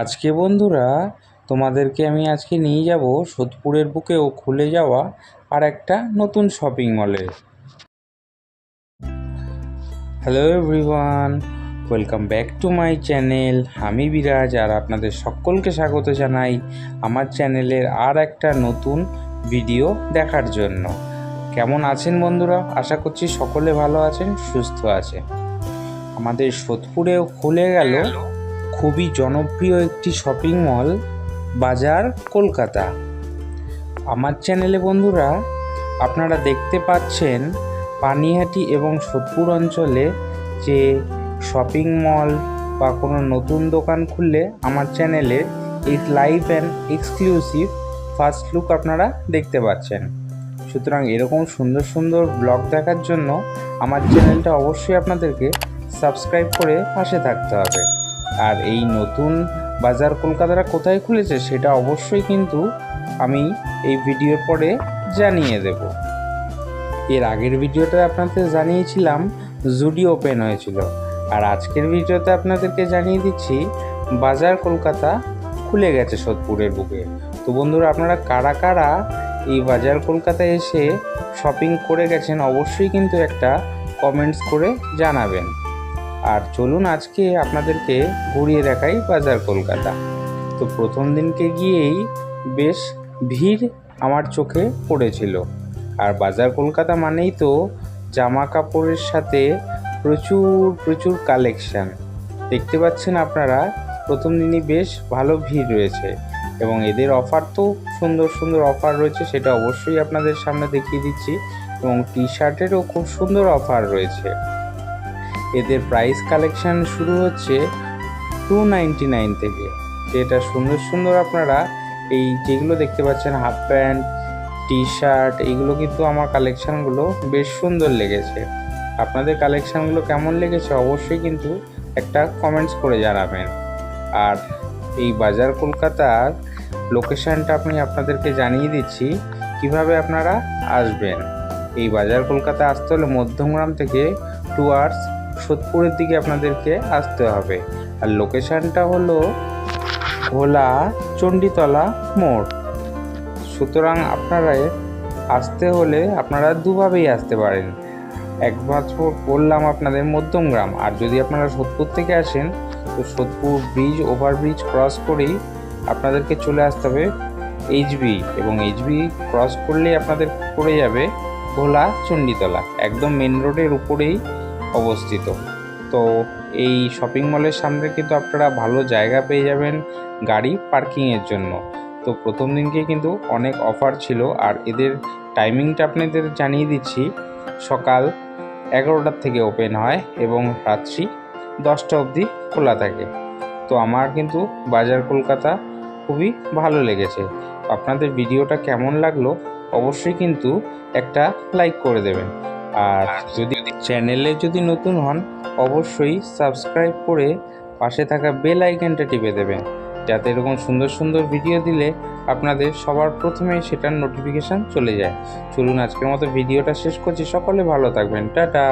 আজকে বন্ধুরা, তোমাদেরকে আমি আজকে নিয়ে যাব সোদপুরের বুকেও খুলে যাওয়া আর একটা নতুন শপিং মলে hello everyone welcome back to my channel আমি বিরাজ আর আপনাদের সকলকে স্বাগত জানাই আমার চ্যানেলের আর একটা নতুন ভিডিও দেখার জন্য। কেমন আছেন বন্ধুরা? আশা করছি সকলে ভালো আছেন, সুস্থ আছেন। আমাদের সোদপুরেও খুলে গেল খুবই জনপ্রিয় একটি শপিং মল বাজার, কলকাতা। আমার চ্যানেলে বন্ধুরা, আপনারা দেখতে পাচ্ছেন পানিহাটি এবং সোদপুর অঞ্চলে যে শপিং মল বা কোনো নতুন দোকান খুললে আমার চ্যানেলে এই live and exclusive first look আপনারা দেখতে পাচ্ছেন। সুতরাং এরকম সুন্দর সুন্দর ব্লগ দেখার জন্য আমার চ্যানেলটা অবশ্যই আপনাদেরকে সাবস্ক্রাইব করে পাশে থাকতে হবে। আর এই নতুন বাজার কলকাতাটা কোথায় খুলেছে সেটা অবশ্যই কিন্তু আমি এই ভিডিওর পরে জানিয়ে দেব। এর আগের ভিডিওতে আপনাদের জানিয়েছিলাম জুডি ওপেন হয়েছিল। আর আজকের ভিডিওতে আপনাদেরকে জানিয়ে দিচ্ছি বাজার কলকাতা খুলে গেছে সোদপুরের বুকে। তো বন্ধুরা, আপনারা কারা কারা এই বাজার কলকাতায় এসে শপিং করে গেছেন অবশ্যই কিন্তু একটা কমেন্টস করে জানাবেন। আর চলুন আজকে আপনাদেরকে ঘুরিয়ে দেখাই বাজার কলকাতা। তো প্রথম দিনকে গিয়েই বেশ ভিড় আমার চোখে পড়েছিল। আর বাজার কলকাতা মানেই তো জামা কাপড়ের সাথে প্রচুর প্রচুর কালেকশান দেখতে পাচ্ছেন আপনারা, প্রথম দিনই বেশ ভালো ভিড় রয়েছে। এবং এদের অফার তো সুন্দর সুন্দর অফার রয়েছে, সেটা অবশ্যই আপনাদের সামনে দেখিয়ে দিচ্ছি। এবং টি শার্টেরও খুব সুন্দর অফার রয়েছে। এদের প্রাইস কালেকশান শুরু হচ্ছে টু নাইন থেকে। যেটা সুন্দর সুন্দর আপনারা এই যেগুলো দেখতে পাচ্ছেন হাফ প্যান্ট টি শার্ট এইগুলো কিন্তু আমার কালেকশানগুলো বেশ সুন্দর লেগেছে। আপনাদের কালেকশানগুলো কেমন লেগেছে অবশ্যই কিন্তু একটা কমেন্টস করে জানাবেন। আর এই বাজার কলকাতার লোকেশানটা আমি আপনাদেরকে জানিয়ে দিচ্ছি, কীভাবে আপনারা আসবেন। এই বাজার কলকাতা আসতে হলে মধ্যমগ্রাম থেকে টু আওয়ার্স সোদপুরের দিকে আপনাদেরকে আসতে হবে। আর লোকেশানটা হলো ভোলা চণ্ডীতলা মোড়। সুতরাং আপনারা আসতে হলে আপনারা দুভাবেই আসতে পারেন। একমাত্র বললাম আপনাদের মধ্যমগ্রাম। আর যদি আপনারা সোদপুর থেকে আসেন, তো সোদপুর ব্রিজ ওভারব্রিজ ক্রস করেই আপনাদেরকে চলে আসতে হবে এইচবি এবং এইচবি ক্রস করলেই আপনাদের পড়ে যাবে ভোলা চণ্ডীতলা। একদম মেন রোডের উপরেই অবস্থিত। তো এই শপিং মলের সামনে কিন্তু আপনারা ভালো জায়গা পেয়ে যাবেন গাড়ি পার্কিংয়ের জন্য। তো প্রথম দিনকে কিন্তু অনেক অফার ছিল আর এদের টাইমিংটা আপনাদের জানিয়ে দিচ্ছি। সকাল এগারোটার থেকে ওপেন হয় এবং রাত্রি দশটা অবধি খোলা থাকে। তো আমার কিন্তু বাজার কলকাতা খুবই ভালো লেগেছে। আপনাদের ভিডিওটা কেমন লাগল অবশ্যই কিন্তু একটা লাইক করে দেবেন। আর যদি চ্যানেলে যদি নতুন হন, অবশ্যই সাবস্ক্রাইব করে পাশে থাকা বেল আইকনটা টিপে দেবেন। যাতে এরকম সুন্দর সুন্দর ভিডিও দিলে আপনাদের সবার প্রথমেই সেটার নোটিফিকেশান চলে যায়। চলুন আজকের মতো ভিডিওটা শেষ করছি। সকলে ভালো থাকবেন। টাটা!